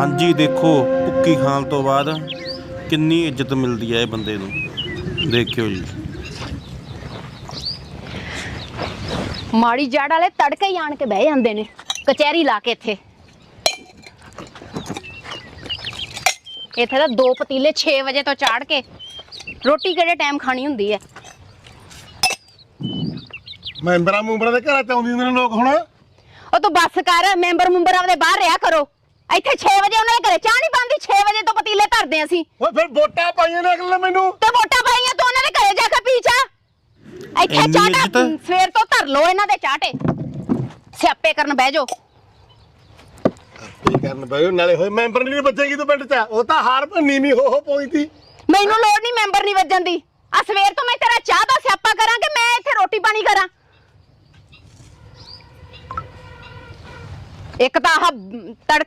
ਹਾਂਜੀ ਦੇਖੋ ਭੁੱਕੀ ਖਾਣ ਤੋਂ ਬਾਅਦ ਕਿੰਨੀ ਇੱਜ਼ਤ ਮਿਲਦੀ ਹੈ ਇਹ ਬੰਦੇ ਨੂੰ। ਦੇਖਿਓ ਜੀ। ਮਾੜੀ ਜੜ ਵਾਲੇ ਤੜਕੇ ਹੀ ਆਣ ਕੇ ਬਹਿ ਜਾਂਦੇ ਨੇ ਕਚਹਿਰੀ ਲਾ ਕੇ ਇੱਥੇ। ਇੱਥੇ ਤਾਂ ਦੋ ਪਤੀਲੇ 6 ਵਜੇ ਤੋਂ ਚਾੜ ਕੇ ਰੋਟੀ ਕਿਹੜੇ ਟਾਈਮ ਖਾਣੀ ਹੁੰਦੀ ਹੈ? ਮੈਂਬਰਾਂ ਮੂੰਬਰਾਂ ਦੇ ਘਰਾਂ ਚ ਆਉਂਦੀ ਹੁੰਦੇ ਨੇ ਲੋਕ ਹੁਣ। ਉਹ ਤੂੰ ਬੱਸ ਕਰ ਮੈਂਬਰ ਮੁੰਬਰ ਆਪਦੇ ਬਾਹਰ ਰਿਹਾ ਕਰੋ। ਇੱਥੇ 6 ਵਜੇ ਉਹਨਾਂ ਦੇ ਘਰੇ ਚਾਹ ਨਹੀਂ ਬੰਦੀ 6 ਵਜੇ ਤੋਂ ਪਤੀਲੇ ਧਰਦੇ ਅਸੀਂ। ਓਏ ਫਿਰ ਵੋਟਾਂ ਪਾਈਆਂ ਨੇ ਅਗਲੇ ਮੈਨੂੰ। ਤੇ ਵੋਟਾਂ ਪਾਈਆਂ ਤੂੰ ਉਹਨਾਂ ਦੇ ਘਰੇ ਜਾ ਕੇ ਪੀ ਚਾਹ। ਇੱਥੇ ਇੰਨੀ ਚਾਟਾ ਇੱਜ਼ਤ? ਸਵੇਰ ਤੋਂ ਧਰ ਲੋ ਇਹਨਾਂ ਦੇ ਚਾਟੇ ਸਿਆਪੇ ਕਰਨ ਬਹਿ ਜਾਓ। ਕੀ ਕਰਨ ਬਈ ਨਾਲੇ ਹੋਏ ਮੈਂਬਰ ਨਹੀਂ ਬੱਚੇਗੀ ਤੂੰ ਪਿੰਡ ਚ। ਉਹ ਤਾਂ ਹਾਰ ਨੀਵੀਂ ਹੋ ਹੋ ਤੀ ਮੈਨੂੰ ਲੋੜ ਨਹੀਂ ਮੈਂਬਰ ਨਹੀਂ ਵੱਜਣ ਦੀ। ਆ ਸਵੇਰ ਤੋਂ ਮੈਂ ਤੇਰਾ ਚਾਹ ਦਾ ਸਿਆਪਾ ਕਰਾਂ ਕਿ ਮੈਂ ਇੱਥੇ ਰੋਟੀ ਪਾਣੀ ਕਰਾਂ। ਇੱਕ ਤਾਂ ਆਹ ਤੜ